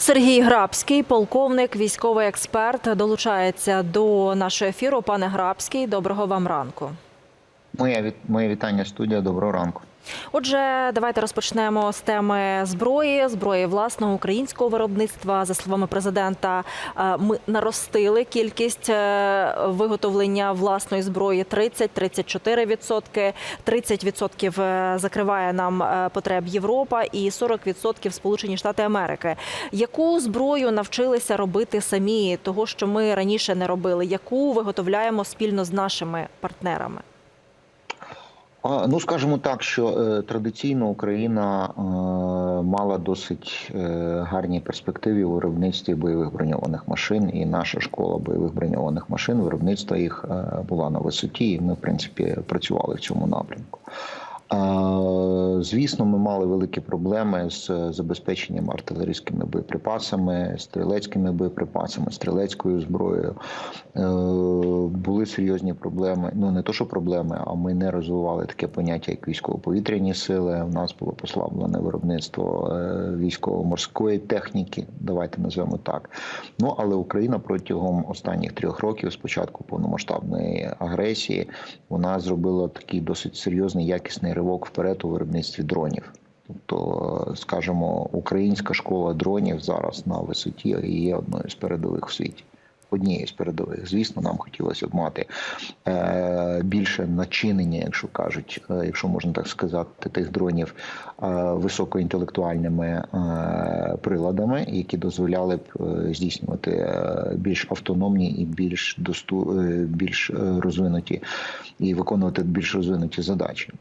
Сергій Грабський, полковник, військовий експерт, долучається до нашого ефіру. Пане Грабський, доброго вам ранку. Моє вітання студія. Доброго ранку. Отже, давайте розпочнемо з теми зброї, зброї власного українського виробництва. За словами президента, е, ми наростили кількість е, виготовлення власної зброї 30-34%. 30% е, закриває нам потреб Європа і 40% Сполучені Штати Америки. Яку зброю навчилися робити самі, того що ми раніше не робили? Яку виготовляємо спільно з нашими партнерами? Ну скажімо так, що е, традиційно Україна е, мала досить е, гарні перспективи у виробництві бойових броньованих машин, і наша школа бойових броньованих машин, виробництво їх була на висоті, і ми, в принципі, працювали в цьому напрямку. Е, Звісно, ми мали великі проблеми з забезпеченням артилерійськими боєприпасами, стрілецькими боєприпасами, стрілецькою зброєю. Е, Були серйозні проблеми. Ну не то, що проблеми, а ми не розвивали таке поняття, як військово-повітряні сили. У нас було послаблене виробництво е, військово-морської техніки. Давайте назвемо так. Ну але Україна протягом останніх трьох років, з початку повномасштабної агресії, вона зробила такий досить серйозний якісний ривок вперед у виробництві дронів. Тобто, скажімо, українська школа дронів зараз на висоті є одною з передових в світі. Однією з передових, звісно, нам хотілося б мати е, більше начинення, якщо кажуть, е, якщо можна так сказати, тих дронів е, високоінтелектуальними приладами, які дозволяли б здійснювати більш автономні і більш досту, більш розвинуті і виконувати більш розвинуті задачі.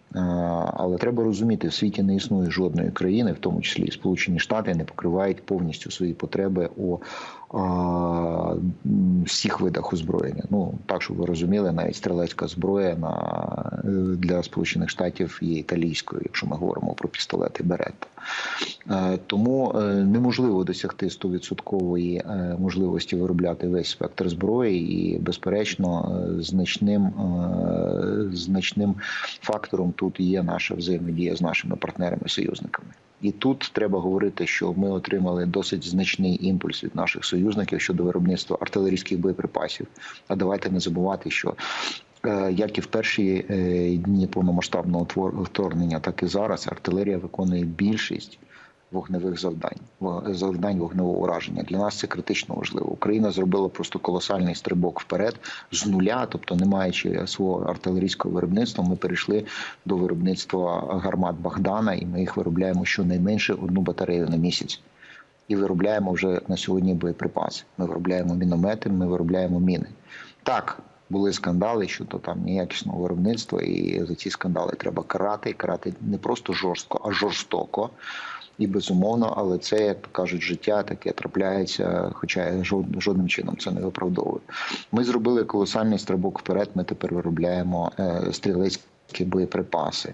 Але треба розуміти, в світі не існує жодної країни, в тому числі і Сполучені Штати, не покривають повністю свої потреби у всіх видах озброєння. Ну так, щоб ви розуміли, навіть стрілецька зброя на е, для Сполучених Штатів є італійською, якщо ми говоримо про пістолети Беретта. Е, Тому е, неможливо досягти 100% е, можливості виробляти весь спектр зброї, і безперечно, значним значним фактором тут є наша взаємодія з нашими партнерами-союзниками. І тут треба говорити, що ми отримали досить значний імпульс від наших союзників щодо виробництва артилерійських боєприпасів. А давайте не забувати, що е, як і в перші е, дні повномасштабного вторгнення, так і зараз артилерія виконує більшість вогневих завдань, завдань вогневого ураження. Для нас це критично важливо. Україна зробила просто колосальний стрибок вперед з нуля, тобто не маючи свого артилерійського виробництва, ми перейшли до виробництва гармат Богдана, і ми їх виробляємо щонайменше одну батарею на місяць. І виробляємо вже на сьогодні боєприпаси. Ми виробляємо міномети, ми виробляємо міни. Так, були скандали щодо там неякісного виробництва, і за ці скандали треба карати. Карати не просто жорстко, а жорстоко. І безумовно, але це, як кажуть, життя таке трапляється, хоча я жодним чином це не виправдовую. Ми зробили колосальний стрибок вперед. Ми тепер виробляємо е, стрілецькі боєприпаси.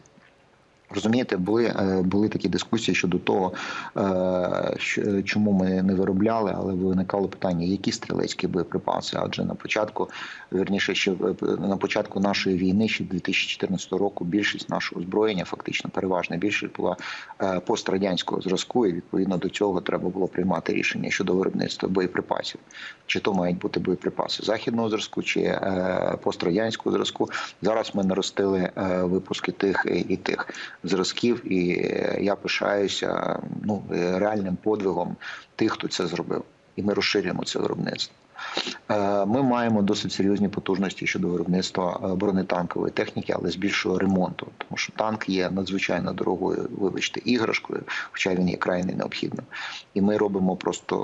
Розумієте, були, е, були такі дискусії щодо того, е, що- чому ми не виробляли, але виникало питання, які стрілецькі боєприпаси. Адже на початку, верніше, ще на початку нашої війни, ще 2014 року, більшість нашого озброєння, фактично переважна більшість була е, пострадянського зразку, і відповідно до цього треба було приймати рішення щодо виробництва боєприпасів. Чи то мають бути боєприпаси західного зразку, чи е, пострадянського зразку. Зараз ми наростили е, випуски тих і тих зразків, і е, я пишаюся ну е, реальним подвигом тих, хто це зробив, і ми розширюємо це виробництво. Е, Ми маємо досить серйозні потужності щодо виробництва е, бронетанкової техніки, але з більшого ремонту, тому що танк є надзвичайно дорогою, вибачте, іграшкою, хоча він є крайне необхідним. І ми робимо просто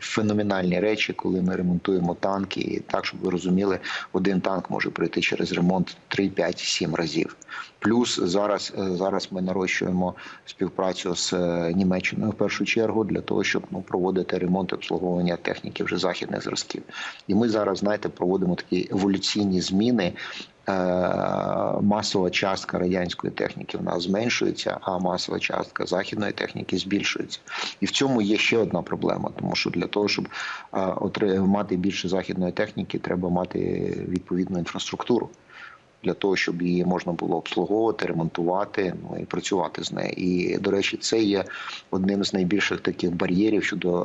феноменальні речі, коли ми ремонтуємо танки, і так, щоб ви розуміли, один танк може пройти через ремонт 3, 5, 7 разів. Плюс зараз, е, зараз ми нарощуємо співпрацю з е, Німеччиною в першу чергу для того, щоб ну, проводити ремонт обслуговування техніки вже західних зразків. І ми зараз, знаєте, проводимо такі еволюційні зміни. Е, Масова частка радянської техніки в нас зменшується, а масова частка західної техніки збільшується. І в цьому є ще одна проблема, тому що для того, щоб е, мати більше західної техніки, треба мати відповідну інфраструктуру. Для того, щоб її можна було обслуговувати, ремонтувати ну і працювати з нею. І до речі, це є одним з найбільших таких бар'єрів щодо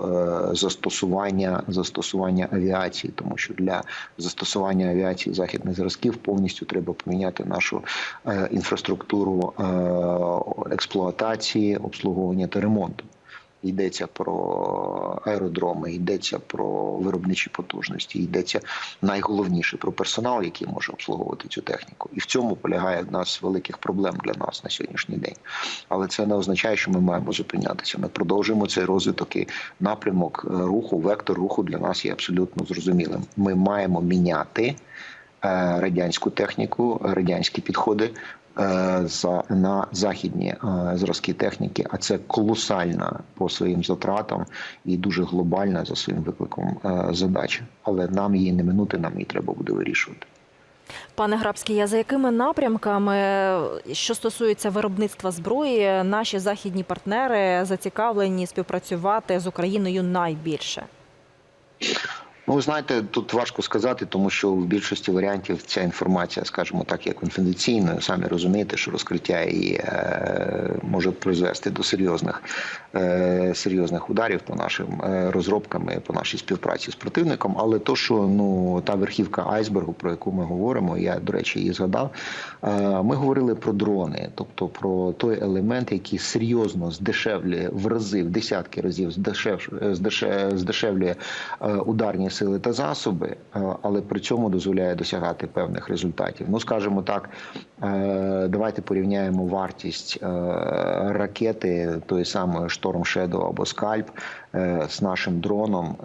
е, застосування застосування авіації, тому що для застосування авіації західних зразків повністю треба поміняти нашу е, інфраструктуру е, експлуатації, обслуговування та ремонту. Йдеться про аеродроми, йдеться про виробничі потужності, йдеться найголовніше про персонал, який може обслуговувати цю техніку. І в цьому полягає одна з великих проблем для нас на сьогоднішній день. Але це не означає, що ми маємо зупинятися. Ми продовжуємо цей розвиток і напрямок е, руху, вектор руху для нас є абсолютно зрозумілим. Ми маємо міняти е, радянську техніку, радянські підходи за на західні е, зразки техніки, а це колосальна по своїм затратам і дуже глобальна за своїм викликом е, задача. Але нам її не минути, нам її треба буде вирішувати. Пане Грабський, а за якими напрямками, що стосується виробництва зброї, наші західні партнери зацікавлені співпрацювати з Україною найбільше? Ну, ви знаєте, тут важко сказати, тому що в більшості варіантів ця інформація, скажімо так, є конфіденційною. Самі розумієте, що розкриття її е, може призвести до серйозних е, серйозних ударів по нашим е, розробкам і по нашій співпраці з противником. Але то, що ну та верхівка айсбергу, про яку ми говоримо, я до речі її згадав. Ми говорили про дрони, тобто про той елемент, який серйозно здешевлює в рази, в десятки разів здешев, здеше, здешевлює е, ударні сили та засоби, е, але при цьому дозволяє досягати певних результатів. Ну, скажімо так, е, давайте порівняємо вартість е, ракети тої самої Storm Shadow або е, з нашим дроном,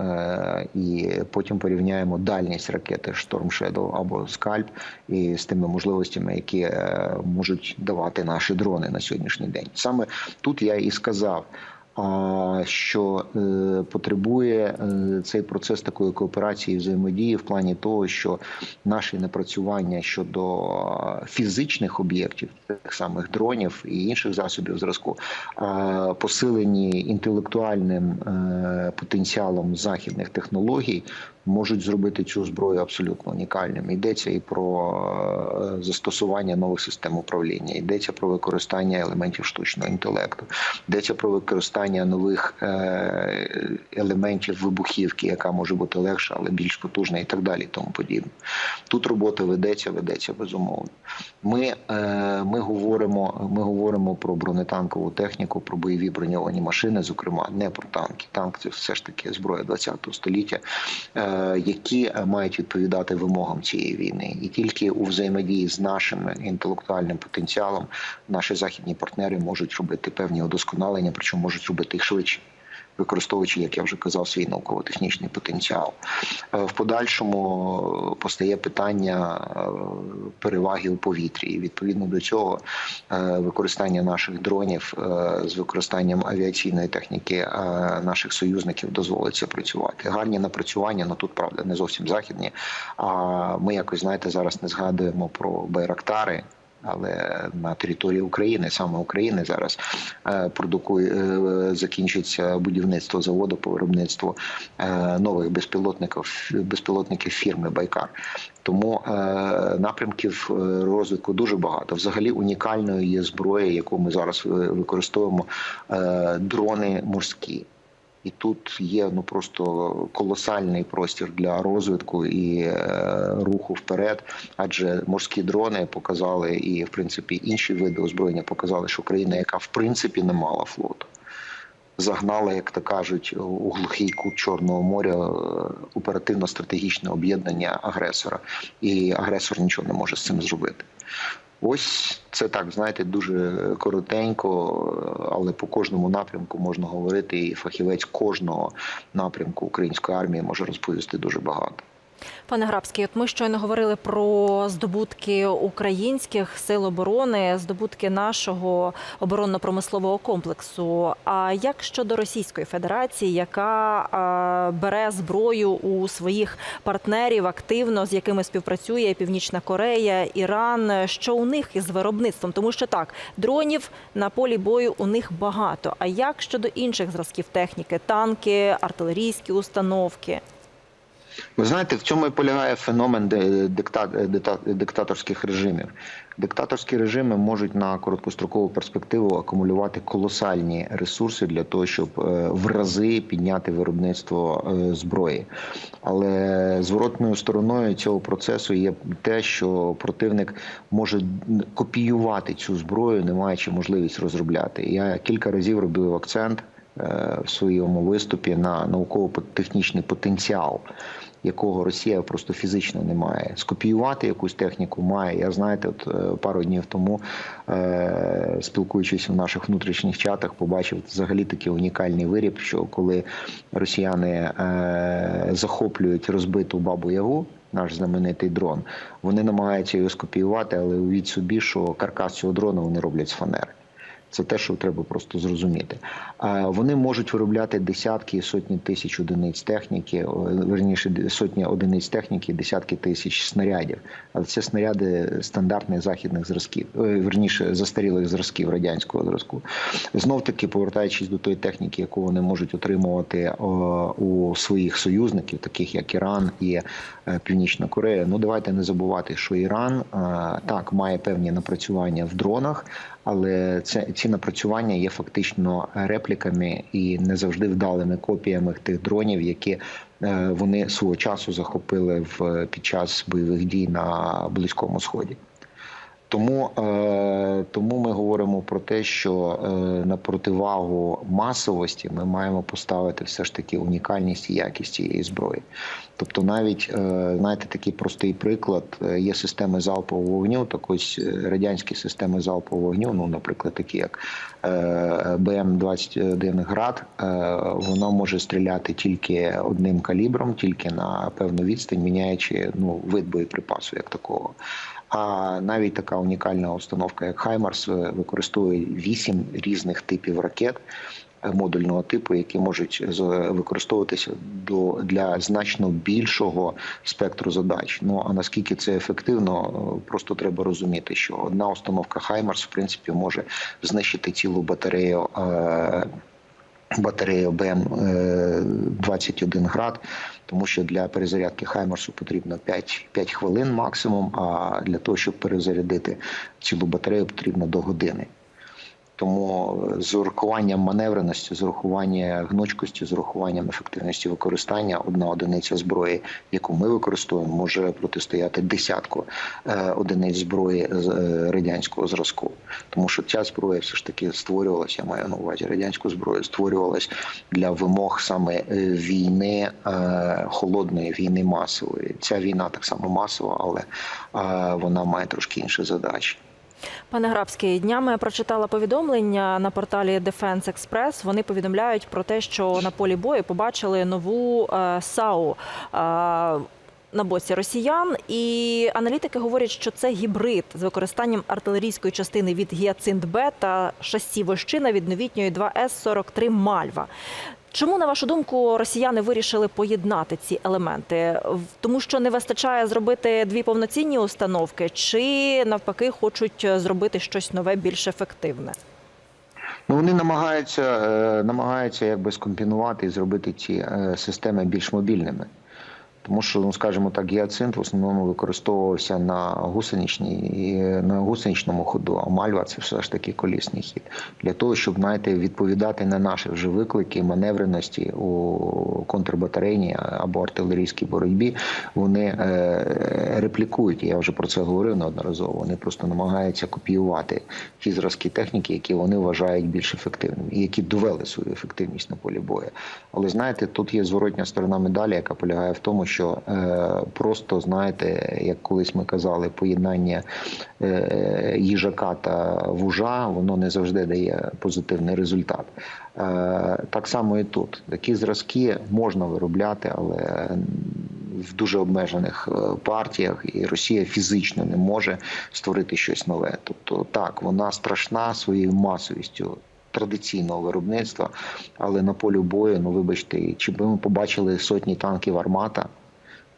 і потім порівняємо дальність ракети Storm Shadow або Scalp і з тими можливостями, які можуть давати наші дрони на сьогоднішній день. Саме тут я і сказав що е, потребує е, цей процес такої кооперації і взаємодії в плані того, що наші напрацювання щодо фізичних об'єктів, тих самих дронів і інших засобів зразку, посилені інтелектуальним е, потенціалом західних технологій. Можуть зробити цю зброю абсолютно унікальним. Йдеться і про е, застосування нових систем управління, йдеться про використання елементів штучного інтелекту, йдеться про використання нових е, елементів вибухівки, яка може бути легша, але більш потужна, і так далі. Тому подібне. Тут робота ведеться, ведеться безумовно. Ми, е, ми говоримо, ми говоримо про бронетанкову техніку, про бойові броньовані машини, зокрема, не про танки. Танк це все ж таки зброя ХХ століття. Е, які мають відповідати вимогам цієї війни, і тільки у взаємодії з нашим інтелектуальним потенціалом наші західні партнери можуть робити певні удосконалення, причому можуть робити їх швидше. Використовуючи, як я вже казав, свій науково-технічний потенціал, Е, в подальшому постає питання е, переваги у повітрі. І відповідно до цього е, використання наших дронів з використанням авіаційної техніки наших союзників дозволить це працювати. Гарні напрацювання, ну тут правда не зовсім західні. А ми якось знаєте зараз не згадуємо про байрактари. Але на території України, саме України, зараз е, продукує е, закінчиться будівництво заводу по виробництву е, нових безпілотників безпілотників фірми Байкар. Тому напрямків розвитку дуже багато. Взагалі унікальною є зброя, яку ми зараз використовуємо дрони морські. І тут є ну просто колосальний простір для розвитку і е, руху вперед, адже морські дрони показали, і в принципі інші види озброєння показали, що країна, яка в принципі не мала флоту, загнала, як то кажуть, у глухий кут Чорного моря е, оперативно-стратегічне об'єднання агресора, і агресор нічого не може з цим зробити. Ось це так, знаєте, дуже коротенько, але по кожному напрямку можна говорити, і фахівець кожного напрямку української армії може розповісти дуже багато. Пане Грабський, от ми щойно говорили про здобутки українських сил оборони, здобутки нашого оборонно-промислового комплексу. А як щодо Російської Федерації, яка бере зброю у своїх партнерів активно, з якими співпрацює Північна Корея, Іран? Що у них із виробництвом? Тому що так, дронів на полі бою у них багато. А як щодо інших зразків техніки, танки, артилерійські установки? Ви знаєте, в цьому і полягає феномен дикта- диктаторських режимів. Диктаторські режими можуть на короткострокову перспективу акумулювати колосальні ресурси для того, щоб е, в рази підняти виробництво е, зброї. Але зворотною стороною цього процесу є те, що противник може копіювати цю зброю, не маючи можливість розробляти. Я кілька разів робив акцент е, в своєму виступі на науково-технічний потенціал. Якого Росія просто фізично не має скопіювати якусь техніку, має. Я знаєте, от е, пару днів тому, е, спілкуючись в наших внутрішніх чатах, побачив взагалі такий унікальний виріб, що коли росіяни е, захоплюють розбиту бабу Ягу, наш знаменитий дрон, вони намагаються його скопіювати, але уявіть собі, що каркас цього дрона вони роблять з фанери. Це те, що треба просто зрозуміти. Вони можуть виробляти десятки, і сотні тисяч одиниць техніки, верніше сотні одиниць техніки, десятки тисяч снарядів. Але це снаряди стандартних західних зразків, е, верніше застарілих зразків радянського зразку. Знов таки, повертаючись до тої техніки, яку вони можуть отримувати у своїх союзників, таких як Іран і е, Північна Корея. Ну давайте не забувати, що Іран е, так має певні напрацювання в дронах. Але це ці напрацювання є фактично репліками і не завжди вдалими копіями тих дронів, які е, вони свого часу захопили в під час бойових дій на Близькому Сході. Тому, е, тому ми говоримо про те, що е, на противагу масовості ми маємо поставити все ж таки унікальність і якість цієї зброї. Тобто, навіть е, знаєте, такий простий приклад є системи залпового вогню. Так ось радянські системи залпового вогню, ну, наприклад, такі як е, БМ-21 град, воно може стріляти тільки одним калібром, тільки на певну відстань, міняючи ну вид боєприпасу як такого. А навіть така унікальна установка, як Хаймарс, е, використовує вісім різних типів ракет е, модульного типу, які можуть з- використовуватися до для значно більшого спектру задач. Ну а наскільки це ефективно, е, просто треба розуміти, що одна установка Хаймарс в принципі може знищити цілу батарею. е, Батарею БМ 21 град, тому що для перезарядки Хаймерсу потрібно 5, 5 хвилин максимум. А для того, щоб перезарядити цілу батарею, потрібно до години. Тому з урахуванням маневреності, з урахуванням гнучкості, з урахуванням ефективності використання одна одиниця зброї, яку ми використовуємо, може протистояти десятку е, одиниць зброї з е, радянського зразку. Тому що ця зброя все ж таки створювалася, я маю на увазі радянську зброю, створювалась для вимог саме е, війни е, холодної війни масової. Ця війна так само масова, але е, вона має трошки інші задачі. Пане Грабський, днями я прочитала повідомлення на порталі Defense Express. Вони повідомляють про те, що на полі бою побачили нову е, САУ. е, на боці росіян, і аналітики говорять, що це гібрид з використанням артилерійської частини від Гіацинт Б та шасі вощина від новітньої 2С-43 Мальва. Чому, на вашу думку, росіяни вирішили поєднати ці елементи? Тому що не вистачає зробити дві повноцінні установки, чи навпаки хочуть е, зробити щось нове, більш ефективне? Ну, вони намагаються, е, намагаються якби скомпінувати і зробити ці е, системи більш мобільними. Тому що, ну скажімо так, гіацинт в основному використовувався на гусеничній і на гусеничному ходу, а мальва це все ж таки колісний хід. Для того, щоб знаєте, відповідати на наші вже виклики маневреності у контрбатарейній або артилерійській боротьбі, вони е, реплікують. Я вже про це говорив неодноразово. Вони просто намагаються копіювати ті зразки техніки, які вони вважають більш ефективними, і які довели свою ефективність на полі бою. Але знаєте, тут є зворотня сторона медалі, яка полягає в тому, що е, просто знаєте, як колись ми казали, поєднання е, їжака та вужа, воно не завжди дає позитивний результат. Е, так само і тут такі зразки можна виробляти, але в дуже обмежених партіях, і Росія фізично не може створити щось нове. Тобто, так вона страшна своєю масовістю. Традиційного виробництва, але на полі бою, ну вибачте, чи би ми побачили сотні танків армата,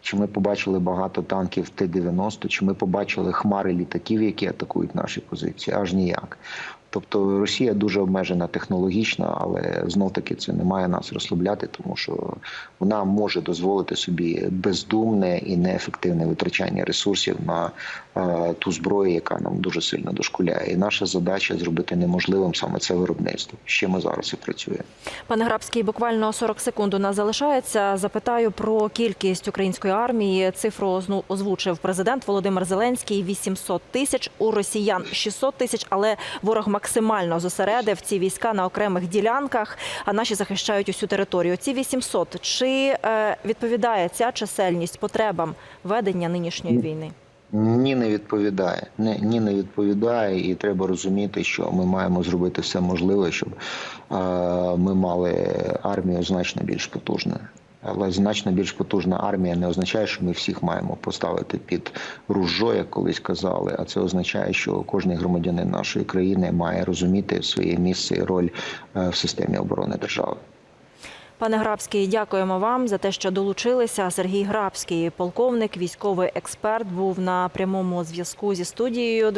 чи ми побачили багато танків Т-90, чи ми побачили хмари літаків, які атакують наші позиції, аж ніяк. Тобто Росія дуже обмежена технологічно, але знов таки це не має нас розслабляти, тому що вона може дозволити собі бездумне і неефективне витрачання ресурсів на е, ту зброю, яка нам дуже сильно дошкуляє. І наша задача зробити неможливим саме це виробництво. Ще ми зараз і працюємо. Пане Грабський, буквально 40 секунд у нас залишається. Запитаю про кількість української армії. Цифру озвучив президент Володимир Зеленський. 800 тисяч у росіян 600 тисяч, але ворог максимально зосередив ці війська на окремих ділянках. А наші захищають усю територію. Ці 800, чи е, відповідає ця чисельність потребам ведення нинішньої війни? Ні, не відповідає. Ні, не відповідає, і треба розуміти, що ми маємо зробити все можливе, щоб е, ми мали армію значно більш потужною. Але значно більш потужна армія не означає, що ми всіх маємо поставити під ружо, як колись казали. А це означає, що кожен громадянин нашої країни має розуміти своє місце і роль е, в системі оборони держави. Пане Грабський, дякуємо вам за те, що долучилися. Сергій Грабський, полковник, військовий експерт, був на прямому зв'язку зі студією.